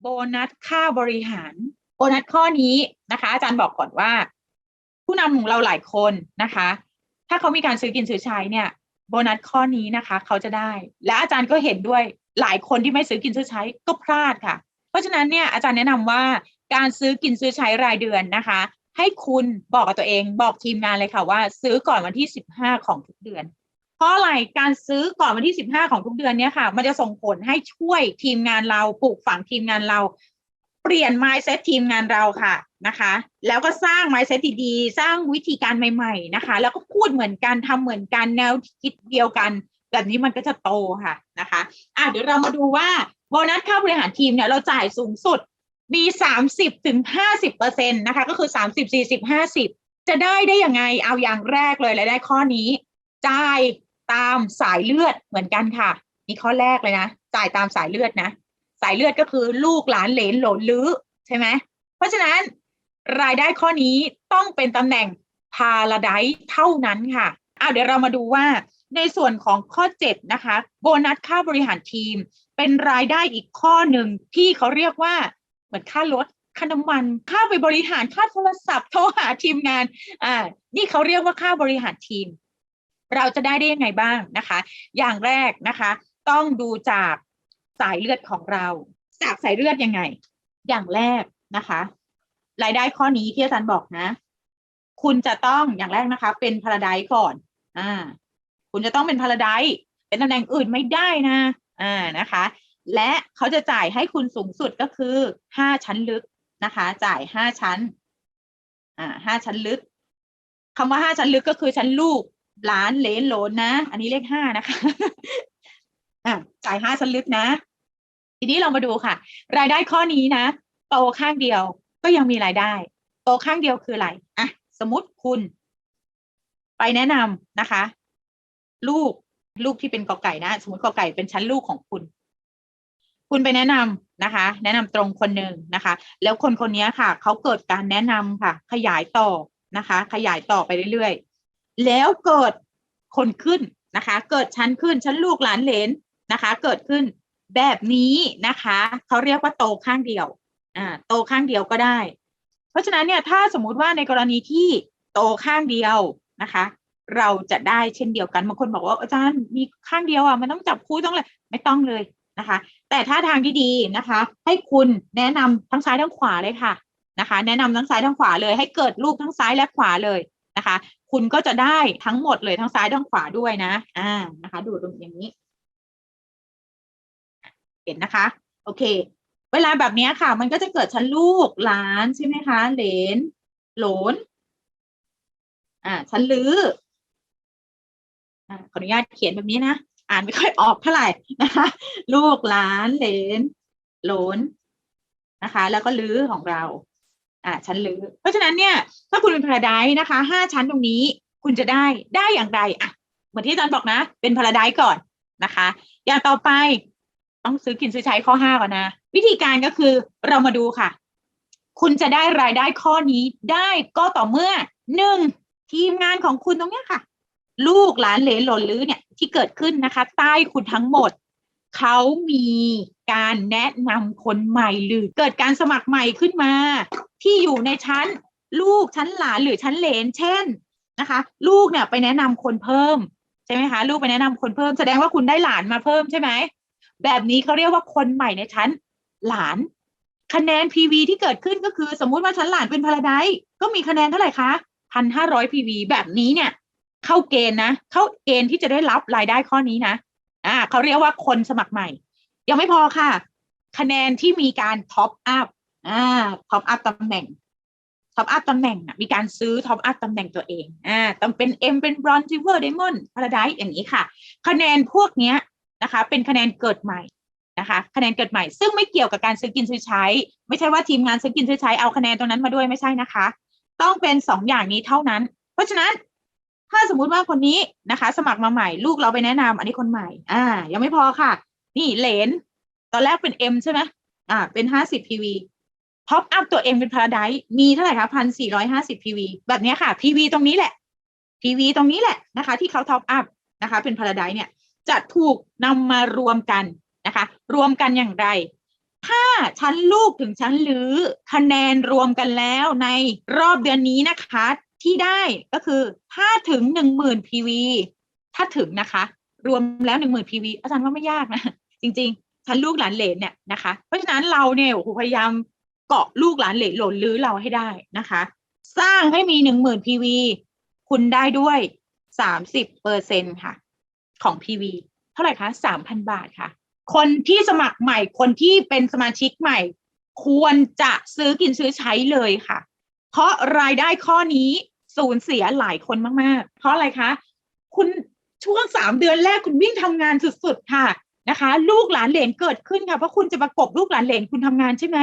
โบนัสค่าบริหาร โบนัสข้อนี้นะคะ อาจารย์บอกก่อนว่า ผู้นำของเราหลายคนนะคะ ถ้าเขามีการซื้อกินซื้อใช้เนี่ย โบนัสข้อนี้นะคะ เขาจะได้ และอาจารย์ก็เห็นด้วยหลายคนที่ไม่ซื้อกินซื้อใช้ก็พลาดค่ะ เพราะฉะนั้นเนี่ยอาจารย์แนะนำว่าการซื้อกินซื้อใช้รายเดือนนะคะ ให้คุณบอกกับตัวเองบอกทีมงานเลยค่ะว่า ซื้อก่อนวันที่สิบห้าของทุกเดือน เพราะอะไรการซื้อก่อนวันที่สิบห้าของทุกเดือนเนี่ยค่ะ มันจะส่งผลให้ช่วยทีมงานเราปลูกฝังทีมงานเรา เปลี่ยน mindset ทีมงานเราค่ะนะคะ แล้วก็สร้าง mindset ดีๆสร้างวิธีการใหม่ๆนะคะ แล้วก็พูดเหมือนกันทำเหมือนกันแนวคิดเดียวกัน แบบนี้มันก็จะโตค่ะนะคะอะเดี๋ยวเรามาดูว่าโบนัสค่าบริหารทีมเนี่ยเราจ่ายสูงสุดมีสามสิบถึงห้าสิบเปอร์เซ็นตนะคะ ก็คือสามสิบสี่สิบห้าสิบจะได้ได้ยังไงเอาอย่างแรกเลยรายได้ข้อนี้ จ่าย ตามสายเลือดเหมือนกันค่ะ นี่ข้อแรกเลยนะ จ่ายตามสายเลือดนะ สายเลือดก็คือลูกหลานเหลนหลนลื้อใช่ไหมเพราะฉะนั้นรายได้ข้อนี้ต้องเป็นตำแหน่งพาราไดเท่านั้นค่ะอ้าวเดี๋ยวเรามาดูว่าในส่วนของข้อ 7 นะคะ โบนัสค่าบริหารทีม เป็นรายได้อีกข้อหนึ่งที่เขาเรียกว่า เหมือนค่ารถค่าน้ำมัน ค่าไปบริหารค่าโทรศัพท์โทรหาทีมงานอ่านี่เขาเรียกว่าค่าบริหารทีม เราจะได้ได้ยังไงบ้างนะคะ อย่างแรกนะคะ ต้องดูจากสายเลือดของเรา จากสายเลือดยังไง อย่างแรกนะคะ รายได้ข้อนี้ที่อาจารย์บอกนะ คุณจะต้องอย่างแรกนะคะ เป็นพาราไดก่อน อ่า คุณจะต้องเป็นพาราไดเป็นตำแหน่งอื่นไม่ได้นะ อ่านะคะ และเขาจะจ่ายให้คุณสูงสุดก็คือห้าชั้นลึกนะคะ จ่ายห้าชั้น อ่าห้าชั้นลึกคำว่าห้าชั้นลึกก็คือชั้นลูก หลานเลนโหลนนะ อันนี้เลขห้านะคะอ่าจ่ายห้าชั้นลึกนะ ทีนี้เรามาดูค่ะ รายได้ข้อนี้นะโตข้างเดียวก็ยังมีรายได้ โตข้างเดียวคืออะไรอะสมมติคุณ ไปแนะนำนะคะ ลูกลูกที่เป็นกอไก่นะ สมมติกอไก่เป็นชั้นลูกของคุณ คุณไปแนะนำนะคะ แนะนำตรงคนหนึ่งนะคะ แล้วคนคนนี้ค่ะเขาเกิดการแนะนำค่ะ ขยายต่อนะคะ ขยายต่อไปเรื่อยๆ แล้วเกิดคนขึ้นนะคะ เกิดชั้นขึ้นชั้นลูกหลานเหลนนะคะ เกิดขึ้นแบบนี้นะคะเขาเรียกว่าโตข้างเดียวอ่าโตข้างเดียวก็ได้ เพราะฉะนั้นเนี่ยถ้าสมมุติว่าในกรณีที่โตข้างเดียวนะคะ เราจะได้เช่นเดียวกันบางคนบอกว่าอาจารย์มีข้างเดียวอะมันต้องจับคู่ต้องเลยไม่ต้องเลยนะคะ แต่ถ้าทางที่ดีนะคะ ให้คุณแนะนำทั้งซ้ายทั้งขวาเลยค่ะนะคะ แนะนำทั้งซ้ายทั้งขวาเลย ให้เกิดรูปทั้งซ้ายและขวาเลย นะคะ คุณก็จะได้ทั้งหมดเลยทั้งซ้ายทั้งขวาด้วยนะ อ่านะคะ ดูตรงอย่างนี้ เห็นนะคะ โอเค เวลาแบบนี้ค่ะ มันก็จะเกิดชั้นลูกหลานใช่ไหมคะ เหลน หลน อ่า ชั้นลืออ่าขออนุญาตเขียนแบบนี้นะ อ่านไม่ค่อยออกเท่าไหร่นะคะ ลูกหลาน เหลน หลนนะคะ แล้วก็ลือของเรา อ่าชั้นลือเพราะฉะนั้นเนี่ยถ้าคุณเป็นพาราไดนะคะห้าชั้นตรงนี้คุณจะได้ได้อย่างไรอะเหมือนที่อาจารย์บอกนะ เป็นพาราไดก่อนนะคะ อย่างต่อไปต้องซื้อกินซื้อใช้ข้อห้าก่อนนะ วิธีการก็คือเรามาดูค่ะ คุณจะได้รายได้ข้อนี้ได้ก็ต่อเมื่อหนึ่งทีมงานของคุณตรงเนี้ยค่ะ ลูกหลานเหลนหล่นลื้อเนี่ยที่เกิดขึ้นนะคะ ใต้คุณทั้งหมด เขามีการแนะนำคนใหม่หรือเกิดการสมัครใหม่ขึ้นมา ที่อยู่ในชั้นลูกชั้นหลานหรือชั้นเหลน เช่นนะคะ ลูกเนี่ยไปแนะนำคนเพิ่มใช่ไหมคะ ลูกไปแนะนำคนเพิ่ม แสดงว่าคุณได้หลานมาเพิ่มใช่ไหมแบบนี้เขาเรียกว่าคนใหม่ในชั้นหลาน คะแนน PV ที่เกิดขึ้นก็คือ สมมุติว่าชั้นหลานเป็นพาราไดก็มีคะแนนเท่าไหร่คะพันห้าร้อย PV แบบนี้เนี่ย เข้าเกณฑ์นะ เข้าเกณฑ์ที่จะได้รับรายได้ข้อนี้นะอ่าเขาเรียกว่าคนสมัครใหม่ ยังไม่พอค่ะ คะแนนที่มีการท็อปอัพ อ่าท็อปอัพตำแหน่งท็อปอัพตำแหน่งนะมีการซื้อท็อปอัพตำแหน่งตัวเองอ่าต้องเป็น M เป็น Bronze Silver Diamond Paradise อย่างนี้ค่ะ คะแนนพวกเนี้ยนะคะ เป็นคะแนนเกิดใหม่นะคะ คะแนนเกิดใหม่ ซึ่งไม่เกี่ยวกับการซื้อกินซื้อใช้ ไม่ใช่ว่าทีมงานซื้อกินซื้อใช้เอาคะแนนตรงนั้นมาด้วยไม่ใช่นะคะ ต้องเป็นสองอย่างนี้เท่านั้น เพราะฉะนั้นถ้าสมมุติว่าคนนี้นะคะ สมัครมาใหม่ลูกเราไปแนะนำอันนี้คนใหม่ อ่า ยังไม่พอค่ะ นี่เหลนตอนแรกเป็น M ใช่ไหมอ่าเป็นห้าสิบ PV ท็อปอัพตัวเองเป็นพาราไดมีเท่าไหร่คะพันสี่ร้อยห้าสิบ PV แบบนี้ค่ะ PV ตรงนี้แหละ PV ตรงนี้แหละนะคะ ที่เขาท็อปอัพนะคะ เป็นพาราไดเนี่ยจะถูกนำมารวมกันนะคะ รวมกันอย่างไร ถ้าชั้นลูกถึงชั้นหรือคะแนนรวมกันแล้วในรอบเดือนนี้นะคะ ที่ได้ก็คือถ้าถึงหนึ่งหมื่น PV ถ้าถึงนะคะ รวมแล้วหนึ่งหมื่น PV อาจารย์ว่าไม่ยากนะ จริง ๆ ชั้นลูกหลานเหลนเนี่ยนะคะ เพราะฉะนั้นเราเนี่ยโอ้โหพยายาม เกาะลูกหลานเหลนหล่นลื้อเราให้ได้นะคะ สร้างให้มีหนึ่งหมื่น PV คุณได้ด้วยสามสิบเปอร์เซ็นค่ะ ของ PV เท่าไหร่คะสามพันบาทค่ะ คนที่สมัครใหม่คนที่เป็นสมาชิกใหม่ ควรจะซื้อกินซื้อใช้เลยค่ะ เพราะรายได้ข้อนี้สูญเสียหลายคนมาก ๆ เพราะอะไรคะ คุณช่วงสามเดือนแรกคุณวิ่งทำงานสุด ๆ ค่ะนะคะ ลูกหลานเหลนเกิดขึ้นค่ะ เพราะคุณจะประกบลูกหลานเหลนคุณทำงานใช่ไหม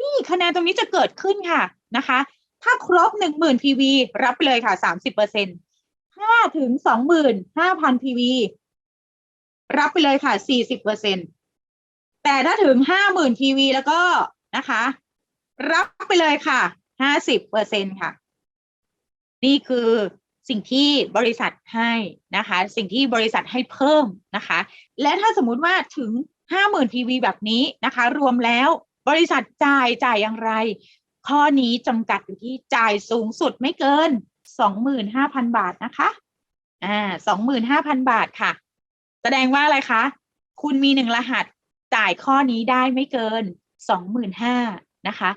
นี่คะแนนตรงนี้จะเกิดขึ้นค่ะนะคะ ถ้าครบหนึ่งหมื่น PV รับไปเลยค่ะสามสิบเปอร์เซ็นถ้าถึงสองหมื่นห้าพัน PV รับไปเลยค่ะสี่สิบเปอร์เซ็นแต่ถ้าถึงห้าหมื่น PV แล้วก็นะคะ รับไปเลยค่ะห้าสิบเปอร์เซ็นค่ะ นี่คือสิ่งที่บริษัทให้นะคะ สิ่งที่บริษัทให้เพิ่มนะคะ และถ้าสมมุติว่าถึงห้าหมื่น PV แบบนี้นะคะ รวมแล้ว บริษัทจ่ายจ่ายอย่างไร ข้อนี้จำกัดอยู่ที่จ่ายสูงสุดไม่เกินสองหมื่นห้าพันบาทนะคะอ่าสองหมื่นห้าพันบาทค่ะ แสดงว่าอะไรคะ คุณมีหนึ่งรหัสจ่ายข้อนี้ได้ไม่เกินสองหมื่นะคะ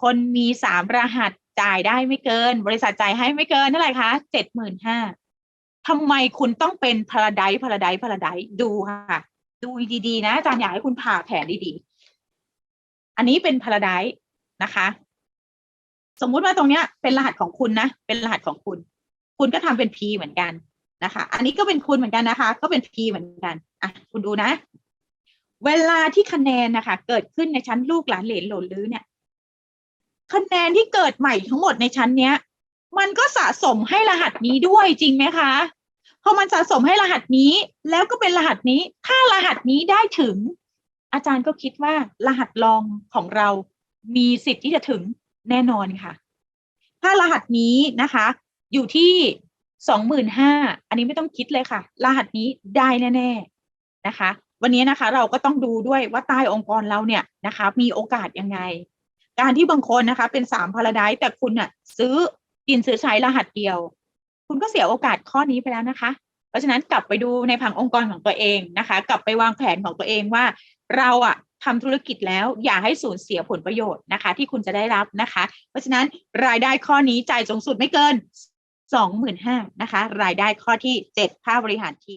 คนมีสามรหัสจ่ายได้ไม่เกิน บริษัทจ่ายให้ไม่เกินเท่าไหร่คะเจ็ดหมื่นห้าทำไมคุณต้องเป็นพาราไดพาราไดพาราไดดูค่ะ ดูดีๆนะอาจารย์อยากให้คุณผ่าแผนดีๆ อันนี้เป็นพาราไดนะคะ สมมุติว่าตรงเนี้ยเป็นรหัสของคุณนะ เป็นรหัสของคุณ คุณก็ทำเป็น P เหมือนกันนะคะ อันนี้ก็เป็นคุณเหมือนกันนะคะ ก็เป็น P เหมือนกันอะคุณดูนะ เวลาที่คะแนนนะคะ เกิดขึ้นในชั้นลูกหลานเหลนหล่นลื้อเนี่ย คะแนนที่เกิดใหม่ทั้งหมดในชั้นเนี้ย มันก็สะสมให้รหัสนี้ด้วยจริงไหมคะพอมันสะสมให้รหัสนี้ แล้วก็เป็นรหัสนี้ ถ้ารหัสนี้ได้ถึง อาจารย์ก็คิดว่ารหัสรองของเรามีสิทธิ์ที่จะถึงแน่นอนค่ะ ถ้ารหัสนี้นะคะ อยู่ที่สองหมื่นห้าอันนี้ไม่ต้องคิดเลยค่ะ รหัสนี้ได้แน่ๆนะคะ วันนี้นะคะเราก็ต้องดูด้วยว่าใต้องค์กรเราเนี่ยนะคะ มีโอกาสยังไง การที่บางคนนะคะ เป็นสามพาราไดแต่คุณน่ะ ซื้อกินซื้อใช้รหัสเดียว คุณก็เสียโอกาสข้อนี้ไปแล้วนะคะ เพราะฉะนั้นกลับไปดูในผังองค์กรของตัวเองนะคะ กลับไปวางแผนของตัวเองว่า เราอะทำธุรกิจแล้วอย่าให้สูญเสียผลประโยชน์นะคะ ที่คุณจะได้รับนะคะ เพราะฉะนั้นรายได้ข้อนี้จ่ายสูงสุดไม่เกินสองหมื่นห้านะคะ รายได้ข้อที่เจ็ดค่าบริหารทีม